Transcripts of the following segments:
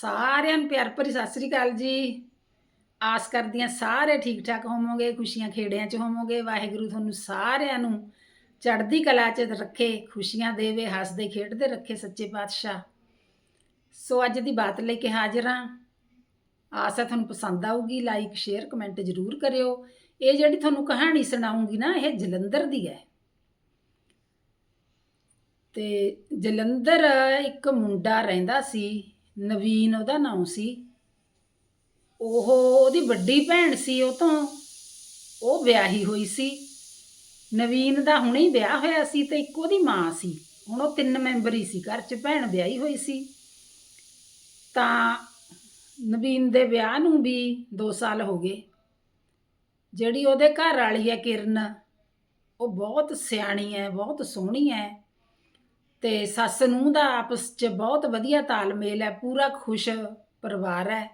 ਸਾਰਿਆਂ ਨੂੰ ਪਿਆਰ ਭਰੀ ਸਤਿ ਸ੍ਰੀ ਅਕਾਲ ਜੀ। ਆਸ ਕਰਦੀ ਹਾਂ ਸਾਰੇ ਠੀਕ ਠਾਕ ਹੋਵੋਗੇ, ਖੁਸ਼ੀਆਂ ਖੇੜਿਆਂ 'ਚ ਹੋਵੋਗੇ। ਵਾਹਿਗੁਰੂ ਤੁਹਾਨੂੰ ਸਾਰਿਆਂ ਨੂੰ ਚੜ੍ਹਦੀ ਕਲਾ 'ਚ ਰੱਖੇ, ਖੁਸ਼ੀਆਂ ਦੇਵੇ, ਹੱਸਦੇ, ਖੇਡਦੇ ਰੱਖੇ ਸੱਚੇ ਪਾਤਸ਼ਾਹ। ਸੋ ਅੱਜ ਦੀ ਬਾਤ ਲੈ ਕੇ ਹਾਜ਼ਰ ਹਾਂ। ਆਸ ਹੈ ਤੁਹਾਨੂੰ ਪਸੰਦ ਆਊਗੀ ਲਾਈਕ ਸ਼ੇਅਰ ਕਮੈਂਟ ਜ਼ਰੂਰ ਕਰਿਓ। ਇਹ ਜਿਹੜੀ ਤੁਹਾਨੂੰ ਕਹਾਣੀ ਸੁਣਾਉਂਗੀ ਨਾ, ਇਹ ਜਲੰਧਰ ਦੀ ਹੈ। ਤੇ ਜਲੰਧਰ ਇੱਕ ਮੁੰਡਾ ਰਹਿੰਦਾ ਸੀ ਨਵੀਨ ਉਹਦਾ ਨਾਮ ਸੀ। ਉਹ ਉਹਦੀ ਵੱਡੀ ਭੈਣ ਸੀ ਉਹ ਤੋਂ। ਉਹ ਵਿਆਹੀ ਹੋਈ ਸੀ। ਨਵੀਨ ਦਾ ਹੁਣੇ ਹੀ ਵਿਆਹ ਹੋਇਆ ਸੀ ਤੇ ਇੱਕ ਉਹਦੀ ਮਾਂ ਸੀ। ਹੁਣ ਉਹ ਤਿੰਨ ਮੈਂਬਰ ਹੀ ਸੀ, ਘਰ 'ਚ ਭੈਣ ਵਿਆਹੀ ਹੋਈ ਸੀ। ਤਾਂ ਨਵੀਨ ਦੇ ਵਿਆਹ ਨੂੰ ਵੀ 2 ਸਾਲ ਹੋ ਗਏ। ਜਿਹੜੀ ਉਹਦੇ ਘਰ ਵਾਲੀ ਹੈ ਕਿਰਨ, ਉਹ ਬਹੁਤ ਸਿਆਣੀ ਹੈ, ਬਹੁਤ ਸੋਹਣੀ ਹੈ। ਤੇ ਸੱਸ ਨੂੰ ਦਾ ਆਪਸ 'ਚ ਬਹੁਤ ਵਧੀਆ ਤਾਲਮੇਲ ਹੈ, ਪੂਰਾ ਖੁਸ਼ ਪਰਿਵਾਰ ਹੈ।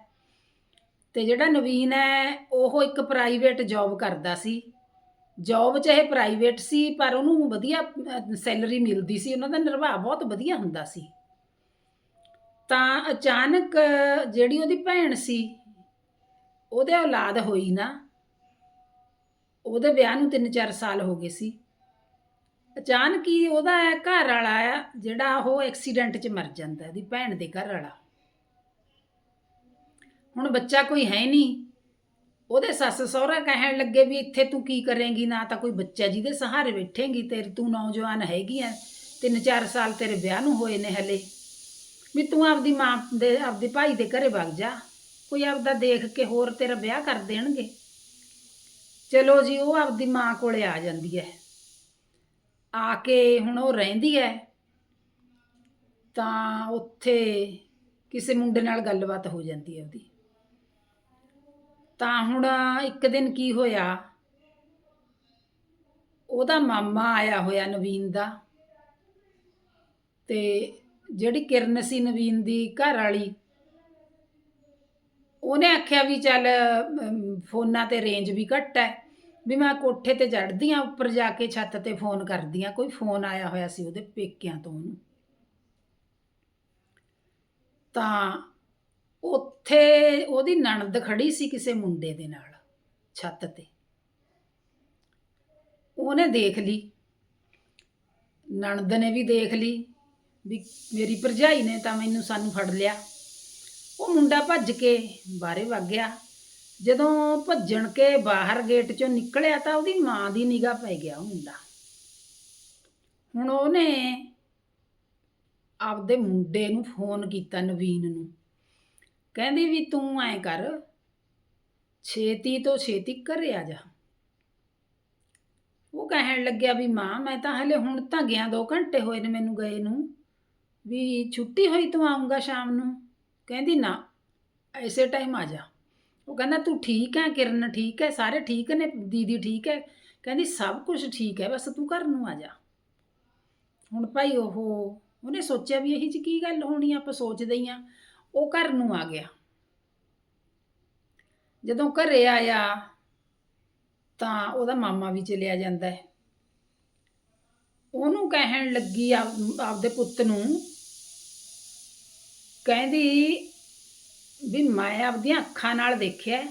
ਤੇ ਜਿਹੜਾ ਨਵੀਨ ਹੈ, ਉਹ ਇੱਕ ਪ੍ਰਾਈਵੇਟ ਜੌਬ ਕਰਦਾ ਸੀ। ਜੌਬ ਚਾਹੇ ਪ੍ਰਾਈਵੇਟ ਸੀ, ਪਰ ਉਹਨੂੰ ਵਧੀਆ ਸੈਲਰੀ ਮਿਲਦੀ ਸੀ। ਉਹਨਾਂ ਦਾ ਨਿਰਵਾਹ ਬਹੁਤ ਵਧੀਆ ਹੁੰਦਾ ਸੀ। ਤਾਂ ਅਚਾਨਕ ਜਿਹੜੀ ਉਹਦੀ ਭੈਣ ਸੀ, ਉਹਦੇ ਔਲਾਦ ਹੋਈ ਨਾ। ਉਹਦੇ ਵਿਆਹ ਨੂੰ 3-4 ਸਾਲ ਹੋ ਗਏ ਸੀ। ਅਚਾਨਕ ਹੀ ਉਹਦਾ ਘਰ ਵਾਲਾ ਆ, ਜਿਹੜਾ ਉਹ ਐਕਸੀਡੈਂਟ 'ਚ ਮਰ ਜਾਂਦਾ ਉਹਦੀ ਭੈਣ ਦੇ ਘਰ ਵਾਲਾ। ਹੁਣ ਬੱਚਾ ਕੋਈ ਹੈ ਨਹੀਂ। ਉਹਦੇ ਸੱਸ ਸਹੁਰਾ ਕਹਿਣ ਲੱਗੇ ਵੀ ਇੱਥੇ ਤੂੰ ਕੀ ਕਰੇਂਗੀ, ਨਾ ਤਾਂ ਕੋਈ ਬੱਚਾ ਜਿਹਦੇ ਸਹਾਰੇ ਬੈਠੇਂਗੀ, ਤੇਰੀ ਤੂੰ ਨੌਜਵਾਨ ਹੈਗੀ ਐ ਤਿੰਨ ਚਾਰ ਸਾਲ ਤੇਰੇ ਵਿਆਹ ਨੂੰ ਹੋਏ ਨੇ ਹਲੇ। ਵੀ ਤੂੰ ਆਪਦੀ ਮਾਂ ਦੇ, ਆਪਦੇ ਭਾਈ ਦੇ ਘਰੇ ਵਗ ਜਾ। ਕੋਈ ਆਪਦਾ ਦੇਖ ਕੇ ਹੋਰ ਤੇਰਾ ਵਿਆਹ ਕਰ ਦੇਣਗੇ। ਚਲੋ ਜੀ, ਉਹ ਆਪਦੀ ਮਾਂ ਕੋਲੇ ਆ ਜਾਂਦੀ ਹੈ। ਆ ਕੇ ਹੁਣ ਉਹ ਰਹਿੰਦੀ ਹੈ ਤਾਂ ਉੱਥੇ ਕਿਸੇ ਮੁੰਡੇ ਨਾਲ ਗੱਲਬਾਤ ਹੋ ਜਾਂਦੀ ਹੈ ਉਹਦੀ। ਤਾਂ ਹੁਣ ਇੱਕ ਦਿਨ ਕੀ ਹੋਇਆ, ਉਹਦਾ ਮਾਮਾ ਆਇਆ ਹੋਇਆ ਨਵੀਨ ਦਾ, ਤੇ ਜਿਹੜੀ ਕਿਰਨ ਸੀ ਨਵੀਨ ਦੀ ਘਰ ਵਾਲੀ, ਉਹਨੇ ਆਖਿਆ ਵੀ ਚੱਲ ਫੋਨਾਂ ਤੇ ਰੇਂਜ ਵੀ ਘੱਟ ਹੈ ਵੀ ਮੈਂ ਕੋਠੇ ਤੇ ਚੜ੍ਹਦੀ ਆ, ਉੱਪਰ ਜਾ ਕੇ ਛੱਤ ਤੇ ਫੋਨ ਕਰਦੀ ਆ। ਕੋਈ ਫੋਨ ਆਇਆ ਹੋਇਆ ਸੀ ਉਹਦੇ ਪੇਕਿਆਂ ਤੋਂ ਉਹਨੂੰ। ਤਾਂ ਉੱਥੇ ਉਹਦੀ ਨਣਦ ਖੜੀ ਸੀ ਕਿਸੇ ਮੁੰਡੇ ਦੇ ਨਾਲ, ਛੱਤ ਤੇ। ਉਹਨੇ ਦੇਖ ਲਈ। ਨਣਦ ਨੇ ਵੀ ਦੇਖ ਲਈ ਵੀ ਮੇਰੀ ਭਰਜਾਈ ਨੇ ਤਾਂ ਮੈਨੂੰ ਸਾਨੂੰ ਫੜ ਲਿਆ। ਉਹ ਮੁੰਡਾ ਭੱਜ ਕੇ ਬਾਹਰੇ ਵਗ ਗਿਆ। ਜਦੋਂ ਭੱਜਣ ਕੇ ਬਾਹਰ ਗੇਟ ਚੋਂ ਨਿਕਲਿਆ ਤਾਂ ਉਹਦੀ ਮਾਂ ਦੀ ਨਿਗਾਹ ਪੈ ਗਿਆ ਉਹ ਮੁੰਡਾ ਹੁਣ ਉਹਨੇ ਆਪਦੇ ਮੁੰਡੇ ਨੂੰ ਫੋਨ ਕੀਤਾ ਨਵੀਨ ਨੂੰ। ਕਹਿੰਦੀ ਵੀ ਤੂੰ ਐ ਕਰ, ਛੇਤੀ ਤੋਂ ਛੇਤੀ ਘਰੇ ਆ ਜਾ। ਉਹ ਕਹਿਣ ਲੱਗਿਆ ਵੀ ਮਾਂ, ਮੈਂ ਤਾਂ ਹਲੇ ਹੁਣ ਤਾਂ ਗਿਆ 2 ਘੰਟੇ ਹੋਏ ਨੇ ਮੈਨੂੰ ਗਏ ਨੂੰ। ਵੀ ਛੁੱਟੀ ਹੋਈ ਤੂੰ ਆਉਂਗਾ ਸ਼ਾਮ ਨੂੰ? ਕਹਿੰਦੀ ਨਾ, ਐਸੇ ਟਾਈਮ ਆ ਜਾ। ਉਹ ਕਹਿੰਦਾ, ਤੂੰ ਠੀਕ ਹੈ, ਕਿਰਨ ਠੀਕ ਹੈ, ਸਾਰੇ ਠੀਕ ਨੇ, ਦੀਦੀ ਠੀਕ ਹੈ। ਕਹਿੰਦੀ, ਸਭ ਕੁਝ ਠੀਕ ਹੈ, ਬਸ ਤੂੰ ਘਰ ਨੂੰ ਆ ਜਾ। ਹੁਣ ਭਾਈ ਉਹ, ਉਹਨੇ ਸੋਚਿਆ ਵੀ ਇਹੀ ਚ ਕੀ ਗੱਲ ਹੋਣੀ, ਆਪਾਂ ਸੋਚਦੇ ਹੀ ਆ ਉਹ ਘਰ ਨੂੰ ਆ ਗਿਆ। ਜਦੋਂ ਘਰੇ ਆਇਆ, ਤਾਂ ਉਹਦਾ ਮਾਮਾ ਵੀ ਚਲਿਆ ਜਾਂਦਾ ਹੈ। ਉਹਨੂੰ ਕਹਿਣ ਲੱਗੀ ਆਪ- ਆਪਦੇ ਪੁੱਤ ਨੂੰ, ਕਹਿੰਦੀ ਵੀ ਮੈਂ ਆਪਦੀਆਂ ਅੱਖਾਂ ਨਾਲ ਦੇਖਿਆ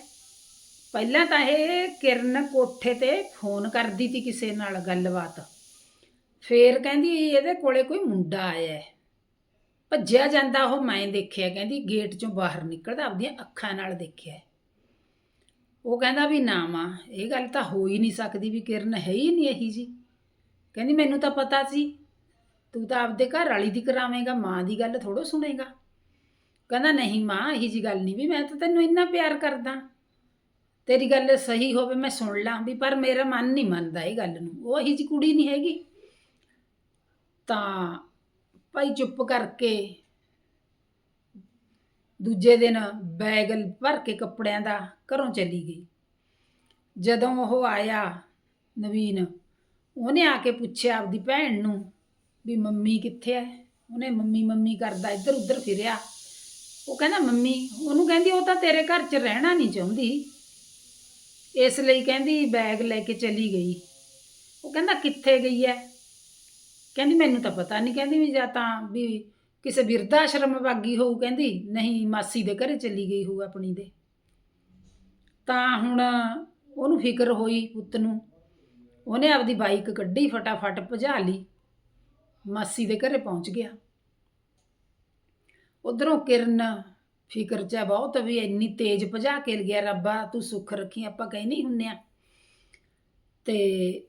ਪਹਿਲਾਂ ਤਾਂ ਇਹ ਕਿਰਨ ਕੋਠੇ ਤੇ ਫੋਨ ਕਰਦੀ ਤੀ ਕਿਸੇ ਨਾਲ ਗੱਲਬਾਤ। ਫੇਰ ਕਹਿੰਦੀ ਇਹਦੇ ਕੋਲੇ ਕੋਈ ਮੁੰਡਾ ਆਇਆ ਭੱਜਿਆ ਜਾਂਦਾ ਉਹ ਮੈਂ ਦੇਖਿਆ, ਕਹਿੰਦੀ ਗੇਟ ਚੋਂ ਬਾਹਰ ਨਿਕਲਦਾ, ਆਪਦੀਆਂ ਅੱਖਾਂ ਨਾਲ ਦੇਖਿਆ। ਉਹ ਕਹਿੰਦਾ ਵੀ ਨਾ ਮਾਂ, ਇਹ ਗੱਲ ਤਾਂ ਹੋ ਹੀ ਨਹੀਂ ਸਕਦੀ ਵੀ ਕਿਰਨ ਹੈ ਹੀ ਨਹੀਂ ਇਹੀ ਜੀ ਕਹਿੰਦੀ ਮੈਨੂੰ ਤਾਂ ਪਤਾ ਸੀ, ਤੂੰ ਤਾਂ ਆਪਦੇ ਘਰ ਵਾਲੀ ਦੀ ਕਰਾਵੇਂਗਾ, ਮਾਂ ਦੀ ਗੱਲ ਥੋੜੋ ਸੁਣੇਗਾ। ਕਹਿੰਦਾ, ਨਹੀਂ ਮਾਂ, ਇਹੀ ਜੀ ਗੱਲ ਨਹੀਂ ਵੀ ਮੈਂ ਤਾਂ ਤੈਨੂੰ ਇੰਨਾ ਪਿਆਰ ਕਰਦਾ। ਤੇਰੀ ਗੱਲ ਸਹੀ ਹੋਵੇ, ਮੈਂ ਸੁਣ ਲਾਂ ਵੀ, ਪਰ ਮੇਰਾ ਮਨ ਨਹੀਂ ਮੰਨਦਾ ਇਹ ਗੱਲ ਨੂੰ। ਉਹ ਇਹੀ ਜੀ ਕੁੜੀ ਨਹੀਂ ਹੈਗੀ। ਤਾਂ ਭਾਈ ਚੁੱਪ ਕਰਕੇ ਦੂਜੇ ਦਿਨ ਬੈਗ ਭਰ ਕੇ ਕੱਪੜਿਆਂ ਦਾ ਘਰੋਂ ਚਲੀ ਗਈ। ਜਦੋਂ ਉਹ ਆਇਆ ਨਵੀਨ, ਉਹਨੇ ਆ ਕੇ ਪੁੱਛਿਆ ਆਪਦੀ ਭੈਣ ਨੂੰ ਵੀ ਮੰਮੀ ਕਿੱਥੇ ਹੈ ਉਹਨੇ ਮੰਮੀ ਮੰਮੀ ਕਰਦਾ ਇੱਧਰ ਉੱਧਰ ਫਿਰਿਆ। ਉਹ ਕਹਿੰਦਾ, ਮੰਮੀ, ਉਹਨੂੰ ਕਹਿੰਦੀ, ਉਹ ਤਾਂ ਤੇਰੇ ਘਰ 'ਚ ਰਹਿਣਾ ਨਹੀਂ ਚਾਹੁੰਦੀ। ਇਸ ਲਈ ਕਹਿੰਦੀ, ਬੈਗ ਲੈ ਕੇ ਚਲੀ ਗਈ। ਉਹ ਕਹਿੰਦਾ, ਕਿੱਥੇ ਗਈ ਹੈ ਕਹਿੰਦੀ, ਮੈਨੂੰ ਤਾਂ ਪਤਾ ਨਹੀਂ। ਕਹਿੰਦੀ ਵੀ ਜਾਂ ਤਾਂ ਵੀ ਕਿਸੇ ਬਿਰਧ ਆਸ਼ਰਮ ਵਾਗੀ ਹੋਊ, ਕਹਿੰਦੀ, ਨਹੀਂ, ਮਾਸੀ ਦੇ ਘਰੇ ਚਲੀ ਗਈ ਹੋਊ ਆਪਣੀ ਦੇ। ਤਾਂ ਹੁਣ ਉਹਨੂੰ ਫਿਕਰ ਹੋਈ ਪੁੱਤ ਨੂੰ। ਉਹਨੇ ਆਪਦੀ ਬਾਈਕ ਕੱਢੀ, ਫਟਾਫਟ ਭਜਾ ਲਈ। ਮਾਸੀ ਦੇ ਘਰੇ ਪਹੁੰਚ ਗਿਆ। ਉਧਰੋਂ ਕਿਰਨ ਫਿਕਰ ਚ ਹੈ ਬਹੁਤ ਵੀ ਇੰਨੀ ਤੇਜ਼ ਭਜਾ ਕੇ ਗਿਆ ਰੱਬਾ ਤੂੰ ਸੁੱਖ ਰੱਖੀ, ਆਪਾਂ ਕਹਿੰਦੇ ਹੀ ਹੁੰਨੇ ਆ। ਤੇ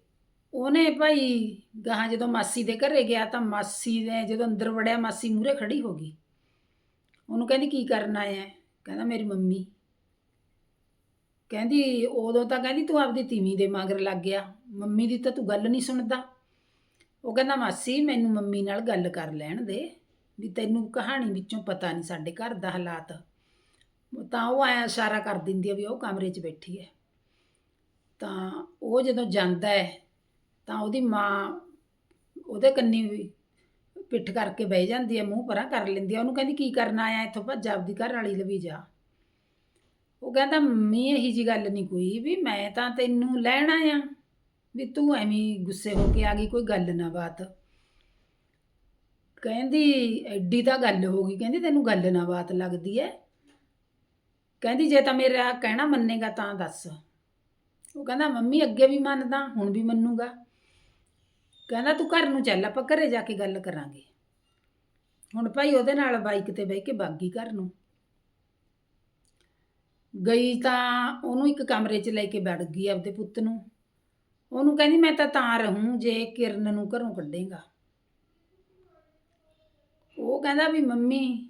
ਉਹਨੇ ਭਾਈ ਗਾਹਾਂ ਜਦੋਂ ਮਾਸੀ ਦੇ ਘਰੇ ਗਿਆ ਤਾਂ ਮਾਸੀ ਨੇ ਜਦੋਂ ਅੰਦਰ ਵੜਿਆ, ਮਾਸੀ ਮੂਰੇ ਖੜੀ ਹੋ ਗਈ। ਉਹਨੂੰ ਕਹਿੰਦੀ, ਕੀ ਕਰਨ ਆਇਆ ਹੈ? ਕਹਿੰਦਾ, ਮੇਰੀ ਮੰਮੀ। ਕਹਿੰਦੀ, ਉਦੋਂ ਤਾਂ ਕਹਿੰਦੀ ਤੂੰ ਆਪਦੀ ਤੀਵੀਂ ਦੇ ਮਗਰ ਲੱਗ ਗਿਆ। ਮੰਮੀ ਦੀ ਤਾਂ ਤੂੰ ਗੱਲ ਨਹੀਂ ਸੁਣਦਾ। ਉਹ ਕਹਿੰਦਾ, ਮਾਸੀ, ਮੈਨੂੰ ਮੰਮੀ ਨਾਲ ਗੱਲ ਕਰ ਲੈਣ ਦੇ। ਵੀ ਤੈਨੂੰ ਕਹਾਣੀ ਵਿੱਚੋਂ ਪਤਾ ਨਹੀਂ ਸਾਡੇ ਘਰ ਦਾ ਹਾਲਾਤ। ਤਾਂ ਉਹ ਐ ਇਸ਼ਾਰਾ ਕਰ ਦਿੰਦੀ ਆ ਵੀ ਉਹ ਕਮਰੇ 'ਚ ਬੈਠੀ ਹੈ ਤਾਂ ਉਹ ਜਦੋਂ ਜਾਂਦਾ ਹੈ ਤਾਂ ਉਹਦੀ ਮਾਂ ਉਹਦੇ ਕੰਨੀ ਵੀ ਪਿੱਠ ਕਰਕੇ ਬਹਿ ਜਾਂਦੀ ਹੈ ਮੂੰਹ ਪਰਾਂ ਕਰ ਲੈਂਦੀ ਹੈ ਉਹਨੂੰ ਕਹਿੰਦੀ, ਕੀ ਕਰਨ ਆਇਆ ਇੱਥੋਂ ਭੱਜ, ਆਪਦੀ ਘਰ ਵਾਲੀ ਲਵੀ ਜਾ। ਉਹ ਕਹਿੰਦਾ, ਮੰਮੀ, ਇਹੀ ਜੀ ਗੱਲ ਨਹੀਂ ਕੋਈ ਵੀ, ਮੈਂ ਤਾਂ ਤੈਨੂੰ ਲੈਣ ਆਇਆ। ਵੀ ਤੂੰ ਐਵੇਂ ਗੁੱਸੇ ਹੋ ਕੇ ਆ ਗਈ, ਕੋਈ ਗੱਲ ਨਾ ਬਾਤ। ਕਹਿੰਦੀ ਐਡੀ ਤਾਂ ਗੱਲ ਹੋ ਗਈ, ਕਹਿੰਦੀ ਤੈਨੂੰ ਗੱਲ ਨਾ ਬਾਤ ਲੱਗਦੀ ਐ। ਕਹਿੰਦੀ ਜੇ ਤਾਂ ਮੇਰਾ ਕਹਿਣਾ ਮੰਨੇਗਾ ਤਾਂ ਦੱਸ। ਉਹ ਕਹਿੰਦਾ, ਮੰਮੀ ਅੱਗੇ ਵੀ ਮੰਨਦਾ, ਹੁਣ ਵੀ ਮੰਨੂਗਾ। ਕਹਿੰਦਾ, ਤੂੰ ਘਰ ਨੂੰ ਚੱਲ, ਆਪਾਂ ਘਰੇ ਜਾ ਕੇ ਗੱਲ ਕਰਾਂਗੇ। ਹੁਣ ਭਾਈ ਉਹਦੇ ਨਾਲ ਬਾਈਕ ਤੇ ਬਹਿ ਕੇ ਬਾਗੀ ਘਰ ਨੂੰ। ਗਈ ਤਾਂ ਉਹਨੂੰ ਇੱਕ ਕਮਰੇ 'ਚ ਲੈ ਕੇ ਬੈਠ ਗਈ ਆਪਦੇ ਪੁੱਤ ਨੂੰ। ਉਹਨੂੰ ਕਹਿੰਦੀ, ਮੈਂ ਤਾਂ ਤਾਂ ਰਹੂੰ, ਜੇ ਕਿਰਨ ਨੂੰ ਘਰੋਂ ਕੱਢੇਗਾ। ਉਹ ਕਹਿੰਦਾ ਵੀ ਮੰਮੀ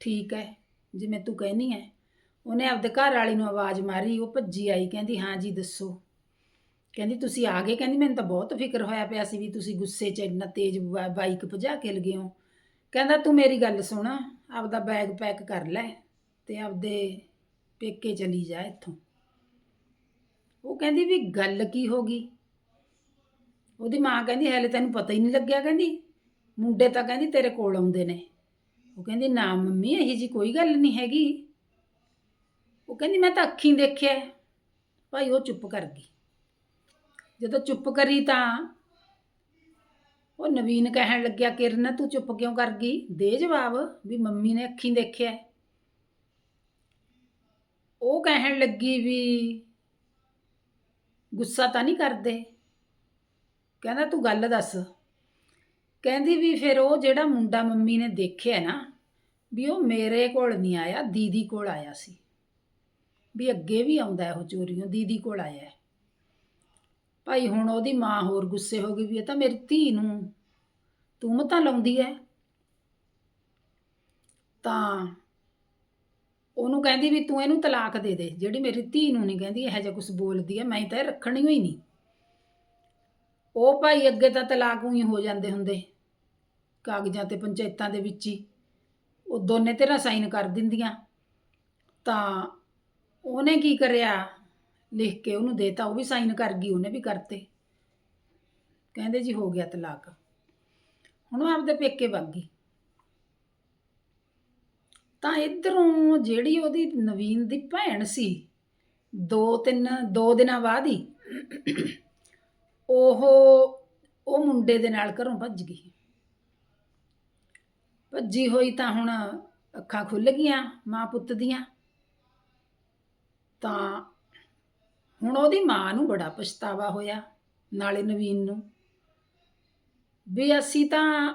ਠੀਕ ਹੈ ਜਿਵੇਂ ਤੂੰ ਕਹਿਨੀ ਹੈ ਉਹਨੇ ਆਪਦੇ ਘਰ ਵਾਲੀ ਨੂੰ ਆਵਾਜ਼ ਮਾਰੀ, ਉਹ ਭੱਜੀ ਆਈ, ਕਹਿੰਦੀ, ਹਾਂ ਜੀ, ਦੱਸੋ। ਕਹਿੰਦੀ, ਤੁਸੀਂ ਆ ਗਏ? ਕਹਿੰਦੀ, ਮੈਨੂੰ ਤਾਂ ਬਹੁਤ ਫਿਕਰ ਹੋਇਆ ਪਿਆ ਸੀ ਵੀ ਤੁਸੀਂ ਗੁੱਸੇ 'ਚ ਇੰਨਾ ਤੇਜ਼ ਬਾ- ਬਾਈਕ ਭਜਾ ਕੇ ਲਗੇ ਹੋ। ਕਹਿੰਦਾ, ਤੂੰ ਮੇਰੀ ਗੱਲ ਸੁਣ, ਆਪਦਾ ਬੈਗ ਪੈਕ ਕਰ ਲੈ ਤੇ ਆਪਦੇ ਪੇਕੇ ਚਲੀ ਜਾ ਇੱਥੋਂ। ਉਹ ਕਹਿੰਦੀ, ਵੀ ਗੱਲ ਕੀ ਹੋ ਗਈ? ਉਹਦੀ ਮਾਂ ਕਹਿੰਦੀ, ਹਲੇ ਤੈਨੂੰ ਪਤਾ ਹੀ ਨਹੀਂ ਲੱਗਿਆ। ਕਹਿੰਦੀ ਮੁੰਡੇ ਤਾਂ ਕਹਿੰਦੀ ਤੇਰੇ ਕੋਲ ਆਉਂਦੇ ਨੇ। ਉਹ ਕਹਿੰਦੀ, ਨਾ ਮੰਮੀ, ਇਹੀ ਜੀ ਕੋਈ ਗੱਲ ਨਹੀਂ ਹੈਗੀ। ਉਹ ਕਹਿੰਦੀ, ਮੈਂ ਤਾਂ ਅੱਖੀਂ ਦੇਖਿਆ ਭਾਈ, ਉਹ ਚੁੱਪ ਕਰ ਗਈ। ਜਦੋਂ ਚੁੱਪ ਕਰੀ ਤਾਂ ਉਹ ਨਵੀਨ ਕਹਿਣ ਲੱਗਿਆ, ਕਿਰਨ, ਤੂੰ ਚੁੱਪ ਕਿਉਂ ਕਰ ਗਈ? ਦੇ ਜਵਾਬ ਵੀ ਮੰਮੀ ਨੇ ਅੱਖੀਂ ਦੇਖਿਆ ਉਹ ਕਹਿਣ ਲੱਗੀ ਵੀ ਗੁੱਸਾ ਤਾਂ ਨਹੀਂ ਕਰਦੇ। ਕਹਿੰਦਾ, ਤੂੰ ਗੱਲ ਦੱਸ। ਕਹਿੰਦੀ ਵੀ ਫਿਰ ਉਹ ਜਿਹੜਾ ਮੁੰਡਾ ਮੰਮੀ ਨੇ ਦੇਖਿਆ ਨਾ, ਵੀ ਉਹ ਮੇਰੇ ਕੋਲ ਨਹੀਂ ਆਇਆ, ਦੀਦੀ ਕੋਲ ਆਇਆ ਸੀ। ਵੀ ਅੱਗੇ ਵੀ ਆਉਂਦਾ ਉਹ ਚੋਰੀਆਂ ਦੀਦੀ ਕੋਲ ਆਇਆ ਭਾਈ ਹੁਣ ਉਹਦੀ ਮਾਂ ਹੋਰ ਗੁੱਸੇ ਹੋ ਗਈ ਵੀ ਇਹ ਤਾਂ ਮੇਰੀ ਧੀ ਨੂੰ, ਤੂੰ ਮਤਾਂ ਲਾਉਂਦੀ ਹੈ ਤਾਂ ਉਹਨੂੰ ਕਹਿੰਦੀ ਵੀ ਤੂੰ ਇਹਨੂੰ ਤਲਾਕ ਦੇ ਦੇ, ਜਿਹੜੀ ਮੇਰੀ ਧੀ ਨੂੰ ਨਹੀਂ ਕਹਿੰਦੀ, ਇਹੋ ਜਿਹਾ ਕੁਝ ਬੋਲਦੀ ਹੈ ਮੈਂ ਤਾਂ ਇਹ ਰੱਖਣੀ ਹੋਈ ਨਹੀਂ ਉਹ ਭਾਈ ਅੱਗੇ ਤਾਂ ਤਲਾਕ ਹੀ ਹੋ ਜਾਂਦੇ ਹੁੰਦੇ। ਕਾਗਜ਼ਾਂ ਤੇ ਪੰਚਾਇਤਾਂ ਦੇ ਵਿੱਚ ਹੀ। ਉਹ ਦੋਨੇ ਧਿਰਾਂ ਸਾਈਨ ਕਰ ਦਿੰਦੀਆਂ। ਤਾਂ ਉਹਨੇ ਕੀ ਕਰਿਆ? ਲਿਖ ਕੇ ਉਹਨੂੰ ਦੇਤਾ। ਉਹ ਵੀ ਸਾਈਨ ਕਰ ਗਈ, ਉਹਨੇ ਵੀ ਕਰਤੇ। ਕਹਿੰਦੇ ਜੀ ਹੋ ਗਿਆ ਤਲਾਕ। ਹੁਣ ਉਹ ਆਪਦੇ ਪੇਕੇ ਵਗ ਗਈ। ਤਾਂ ਇਧਰੋਂ ਜਿਹੜੀ ਉਹਦੀ ਨਵੀਨ ਦੀ ਭੈਣ ਸੀ, ਦੋ ਤਿੰਨ, ਦੋ ਦਿਨਾਂ ਬਾਅਦ ਹੀ ਉਹ ਉਹ ਮੁੰਡੇ ਦੇ ਨਾਲ ਘਰੋਂ ਭੱਜ ਗਈ। ਭੱਜੀ ਹੋਈ ਤਾਂ ਹੁਣ ਅੱਖਾਂ ਖੁੱਲ ਗਈਆਂ ਮਾਂ ਪੁੱਤ ਦੀਆਂ। ਤਾਂ ਹੁਣ ਉਹਦੀ ਮਾਂ ਨੂੰ ਬੜਾ ਪਛਤਾਵਾ ਹੋਇਆ, ਨਾਲੇ ਨਵੀਨ ਨੂੰ। ਵੀ ਅਸੀਂ ਤਾਂ,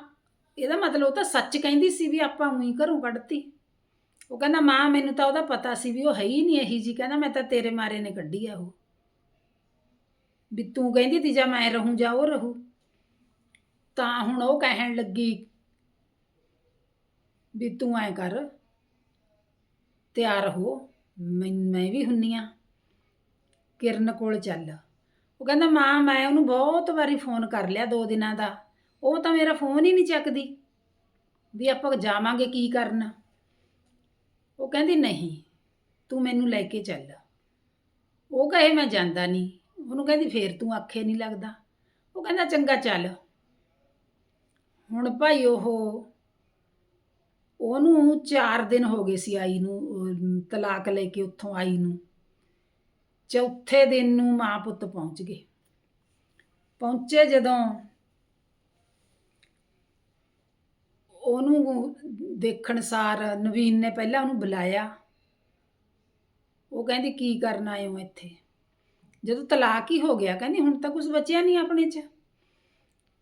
ਇਹਦਾ ਮਤਲਬ ਉਹ ਤਾਂ ਸੱਚ ਕਹਿੰਦੀ ਸੀ ਵੀ ਆਪਾਂ ਉਹੀ ਘਰੋਂ ਕੱਢਤੀ। ਉਹ ਕਹਿੰਦਾ, ਮਾਂ, ਮੈਨੂੰ ਤਾਂ ਉਹਦਾ ਪਤਾ ਸੀ ਵੀ ਉਹ ਹੈ ਹੀ ਨਹੀਂ ਇਹੀ ਜੀ ਕਹਿੰਦਾ, ਮੈਂ ਤਾਂ ਤੇਰੇ ਮਾਰੇ ਨੇ ਕੱਢੀ ਆ ਉਹ। ਵੀ ਤੂੰ ਕਹਿੰਦੀ ਤੀ ਜਾਂ ਮੈਂ ਰਹੂੰ ਜਾਂ ਉਹ ਰਹੂ। ਤਾਂ ਹੁਣ ਉਹ ਕਹਿਣ ਲੱਗੀ ਵੀ ਤੂੰ ਐ ਕਰ, ਤਿਆਰ ਹੋ, ਮੈਂ ਮੈਂ ਵੀ ਹੁੰਨੀ ਆ। ਕਿਰਨ ਕੋਲ ਚੱਲ। ਉਹ ਕਹਿੰਦਾ, ਮਾਂ, ਮੈਂ ਉਹਨੂੰ ਬਹੁਤ ਵਾਰੀ ਫੋਨ ਕਰ ਲਿਆ ਦੋ ਦਿਨਾਂ ਦਾ। ਉਹ ਤਾਂ ਮੇਰਾ ਫੋਨ ਹੀ ਨਹੀਂ ਚੱਕਦੀ ਵੀ ਆਪਾਂ ਜਾਵਾਂਗੇ ਕੀ ਕਰਨ। ਉਹ ਕਹਿੰਦੀ, ਨਹੀਂ, ਤੂੰ ਮੈਨੂੰ ਲੈ ਕੇ ਚੱਲ। ਉਹ ਕਹੇ, ਮੈਂ ਜਾਂਦਾ ਨਹੀਂ ਉਹਨੂੰ ਕਹਿੰਦੀ, ਫੇਰ ਤੂੰ ਆਖੇ ਨਹੀਂ ਲੱਗਦਾ। ਉਹ ਕਹਿੰਦਾ, ਚੰਗਾ ਚੱਲ। ਹੁਣ ਭਾਈ ਉਹ, ਉਹਨੂੰ 4 ਦਿਨ ਹੋ ਗਏ ਸੀ ਆਈ ਨੂੰ ਤਲਾਕ ਲੈ ਕੇ ਉੱਥੋਂ ਆਈ ਨੂੰ। ਚੌਥੇ ਦਿਨ ਨੂੰ ਮਾਂ ਪੁੱਤ ਪਹੁੰਚ ਗਏ। ਪਹੁੰਚੇ ਜਦੋਂ ਉਹਨੂੰ ਦੇਖਣ ਸਾਰ ਨਵੀਨ ਨੇ ਪਹਿਲਾਂ ਉਹਨੂੰ ਬੁਲਾਇਆ। ਉਹ ਕਹਿੰਦੀ, ਕੀ ਕਰਨ ਆਏ ਹੋ ਇੱਥੇ? ਜਦੋਂ ਤਲਾਕ ਹੀ ਹੋ ਗਿਆ, ਕਹਿੰਦੀ ਹੁਣ ਤਾਂ ਕੁਝ ਬਚਿਆ ਨਹੀਂ ਆਪਣੇ 'ਚ।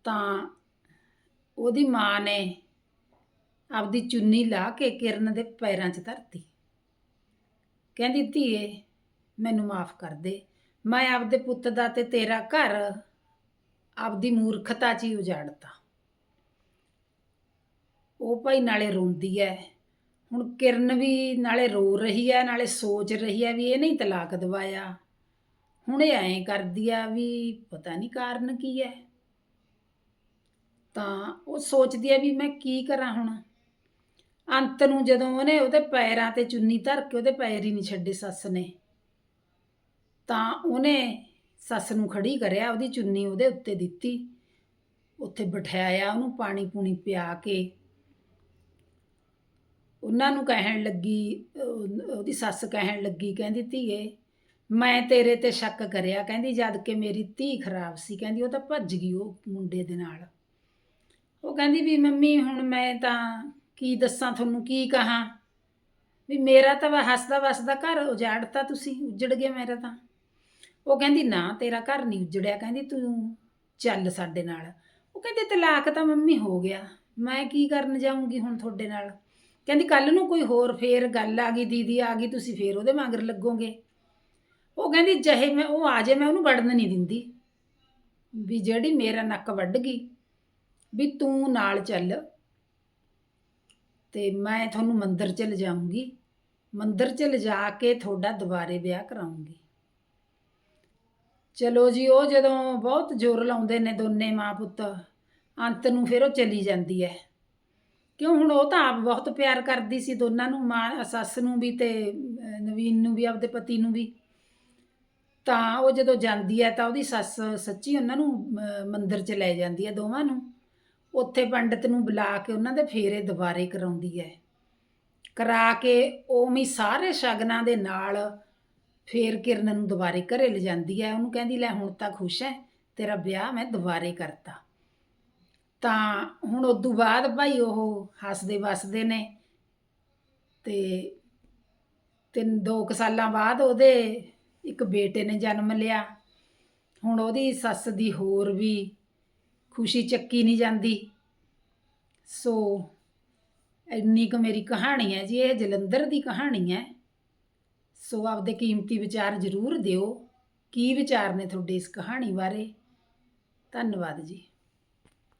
ਤਾਂ ਉਹਦੀ ਮਾਂ ਨੇ ਆਪਦੀ ਚੁੰਨੀ ਲਾ ਕੇ ਕਿਰਨ ਦੇ ਪੈਰਾਂ 'ਚ ਧਰਤੀ। ਕਹਿੰਦੀ, ਧੀਏ, ਮੈਨੂੰ ਮਾਫ ਕਰ ਦੇ। ਮੈਂ ਆਪਦੇ ਪੁੱਤ ਦਾ ਤੇ ਤੇਰਾ ਘਰ ਆਪਦੀ ਮੂਰਖਤਾ 'ਚ ਹੀ ਉਜਾੜਤਾ। ਉਹ ਭਾਈ ਨਾਲੇ ਰੋਂਦੀ ਐ। ਹੁਣ ਕਿਰਨ ਵੀ ਨਾਲੇ ਰੋ ਰਹੀ ਐ, ਨਾਲੇ ਸੋਚ ਰਹੀ ਐ ਵੀ ਇਹ ਨਹੀਂ ਤਲਾਕ ਦਵਾਇਆ। ਹੁਣ ਇਹ ਐਂ ਕਰਦੀ ਆ ਵੀ ਪਤਾ ਨਹੀਂ ਕਾਰਨ ਕੀ ਹੈ ਤਾਂ ਉਹ ਸੋਚਦੀ ਐ ਵੀ ਮੈਂ ਕੀ ਕਰਾਂ ਹੁਣ। ਅੰਤ ਨੂੰ ਜਦੋਂ ਉਹਨੇ ਉਹਦੇ ਪੈਰਾਂ ਤੇ ਚੁੰਨੀ ਧਰ ਕੇ ਉਹਦੇ ਪੈਰ ਹੀ ਨਹੀਂ ਛੱਡੇ ਸੱਸ ਨੇ। ਤਾਂ ਉਹਨੇ ਸੱਸ ਨੂੰ ਖੜੀ ਕਰਿਆ, ਉਹਦੀ ਚੁੰਨੀ ਉਹਦੇ ਉੱਤੇ ਦਿੱਤੀ। ਉੱਥੇ ਬਿਠਾਇਆ ਉਹਨੂੰ ਪਾਣੀ ਪੂਣੀ ਪਿਆ ਕੇ। ਉਹਨਾਂ ਨੂੰ ਕਹਿਣ ਲੱਗੀ ਉਹਦੀ ਸੱਸ ਕਹਿਣ ਲੱਗੀ, ਕਹਿੰਦੀ, ਧੀਏ ਮੈਂ ਤੇਰੇ ਤੇ ਸ਼ੱਕ ਕਰਿਆ, ਕਹਿੰਦੀ ਜਦ ਕਿ ਮੇਰੀ ਧੀ ਖਰਾਬ ਸੀ, ਕਹਿੰਦੀ ਉਹ ਤਾਂ ਭੱਜ ਗਈ ਉਹ ਮੁੰਡੇ ਦੇ ਨਾਲ। ਉਹ ਕਹਿੰਦੀ ਵੀ ਮੰਮੀ, ਹੁਣ ਮੈਂ ਤਾਂ ਕੀ ਦੱਸਾਂ, ਤੁਹਾਨੂੰ ਕੀ ਕਹਾਂ? ਵੀ ਮੇਰਾ ਤਾਂ ਹੱਸਦਾ ਵਸਦਾ ਘਰ ਉਜਾੜਤਾ ਤੁਸੀਂ, ਉਜੜ ਗਿਆ ਮੇਰਾ ਤਾਂ। ਉਹ ਕਹਿੰਦੀ, ਨਾ, ਤੇਰਾ ਘਰ ਨਹੀਂ ਉਜੜਿਆ, ਕਹਿੰਦੀ ਤੂੰ ਚੱਲ ਸਾਡੇ ਨਾਲ। ਉਹ ਕਹਿੰਦੀ, ਤਲਾਕ ਤਾਂ ਮੰਮੀ ਹੋ ਗਿਆ, ਮੈਂ ਕੀ ਕਰਨ ਜਾਊਂਗੀ ਹੁਣ ਤੁਹਾਡੇ ਨਾਲ? ਕਹਿੰਦੀ ਕੱਲ ਨੂੰ ਕੋਈ ਹੋਰ ਫੇਰ ਗੱਲ ਆ ਗਈ, ਦੀਦੀ ਆ ਗਈ, ਤੁਸੀਂ ਫੇਰ ਉਹਦੇ ਮਗਰ ਲੱਗੋਗੇ। ਉਹ ਕਹਿੰਦੀ, ਜਹੇ ਮੈਂ, ਉਹ ਆ ਜੇ, ਮੈਂ ਉਹਨੂੰ ਵੜਨ ਨਹੀਂ ਦਿੰਦੀ। ਵੀ ਜਿਹੜੀ ਮੇਰਾ ਨੱਕ ਵੱਢ ਗਈ, ਵੀ ਤੂੰ ਨਾਲ ਚੱਲ ਤੇ ਮੈਂ ਤੁਹਾਨੂੰ ਮੰਦਿਰ ਚ ਲਿਜਾਊਂਗੀ। ਮੰਦਿਰ ਚ ਲਿਜਾ ਕੇ ਤੁਹਾਡਾ ਦੁਬਾਰੇ ਵਿਆਹ ਕਰਾਉਂਗੀ ਚਲੋ ਜੀ, ਉਹ ਜਦੋਂ ਬਹੁਤ ਜ਼ੋਰ ਲਾਉਂਦੇ ਨੇ ਦੋਨੇ ਮਾਂ ਪੁੱਤ, ਅੰਤ ਨੂੰ ਫਿਰ ਉਹ ਚਲੀ ਜਾਂਦੀ ਹੈ ਕਿਉਂ ਹੁਣ ਉਹ ਤਾਂ ਆਪ ਬਹੁਤ ਪਿਆਰ ਕਰਦੀ ਸੀ ਦੋਨਾਂ ਨੂੰ, ਮਾਂ, ਸੱਸ ਨੂੰ ਵੀ ਤੇ ਨਵੀਨ ਨੂੰ ਵੀ, ਆਪਦੇ ਪਤੀ ਨੂੰ ਵੀ। ਤਾਂ ਉਹ ਜਦੋਂ ਜਾਂਦੀ ਹੈ ਤਾਂ ਉਹਦੀ ਸੱਸ ਸੱਚੀ ਉਹਨਾਂ ਨੂੰ ਅਹ, ਮੰਦਿਰ 'ਚ ਲੈ ਜਾਂਦੀ ਹੈ ਦੋਵਾਂ ਨੂੰ। ਉੱਥੇ ਪੰਡਤ ਨੂੰ ਬੁਲਾ ਕੇ ਉਹਨਾਂ ਦੇ ਫੇਰੇ ਦੁਬਾਰੇ ਕਰਾਉਂਦੀ ਹੈ। ਕਰਾ ਕੇ ਉਵੇਂ ਹੀ ਸਾਰੇ ਸ਼ਗਨਾਂ ਦੇ ਨਾਲ ਫੇਰ ਕਿਰਨ ਨੂੰ ਦੁਬਾਰੇ ਘਰੇ ਲਿਜਾਂਦੀ ਹੈ। ਉਹਨੂੰ ਕਹਿੰਦੀ ਲੈ ਹੁਣ ਤਾਂ ਖੁਸ਼ ਹੈ ਤੇਰਾ ਵਿਆਹ ਮੈਂ ਦੁਬਾਰੇ ਕਰਤਾ। ਤਾਂ ਹੁਣ ਉਦੋਂ ਬਾਅਦ ਭਾਈ ਉਹ ਹੱਸਦੇ ਵੱਸਦੇ ਨੇ ਤੇ ਤਿੰਨ ਦੋ ਕੁ ਸਾਲਾਂ ਬਾਅਦ ਉਹਦੇ ਇੱਕ ਬੇਟੇ ਨੇ ਜਨਮ ਲਿਆ। ਹੁਣ ਉਹਦੀ ਸੱਸ ਦੀ ਹੋਰ ਵੀ ਖੁਸ਼ੀ ਚੱਕੀ ਨਹੀਂ ਜਾਂਦੀ। ਸੋ ਇੰਨੀ ਕੁ ਮੇਰੀ ਕਹਾਣੀ ਹੈ ਜੀ, ਇਹ ਜਲੰਧਰ ਦੀ ਕਹਾਣੀ ਹੈ। ਸੋ ਆਪਦੇ ਕੀਮਤੀ ਵਿਚਾਰ ਜ਼ਰੂਰ ਦਿਓ। ਕੀ ਵਿਚਾਰ ਨੇ ਤੁਹਾਡੇ ਇਸ ਕਹਾਣੀ ਬਾਰੇ? ਧੰਨਵਾਦ ਜੀ।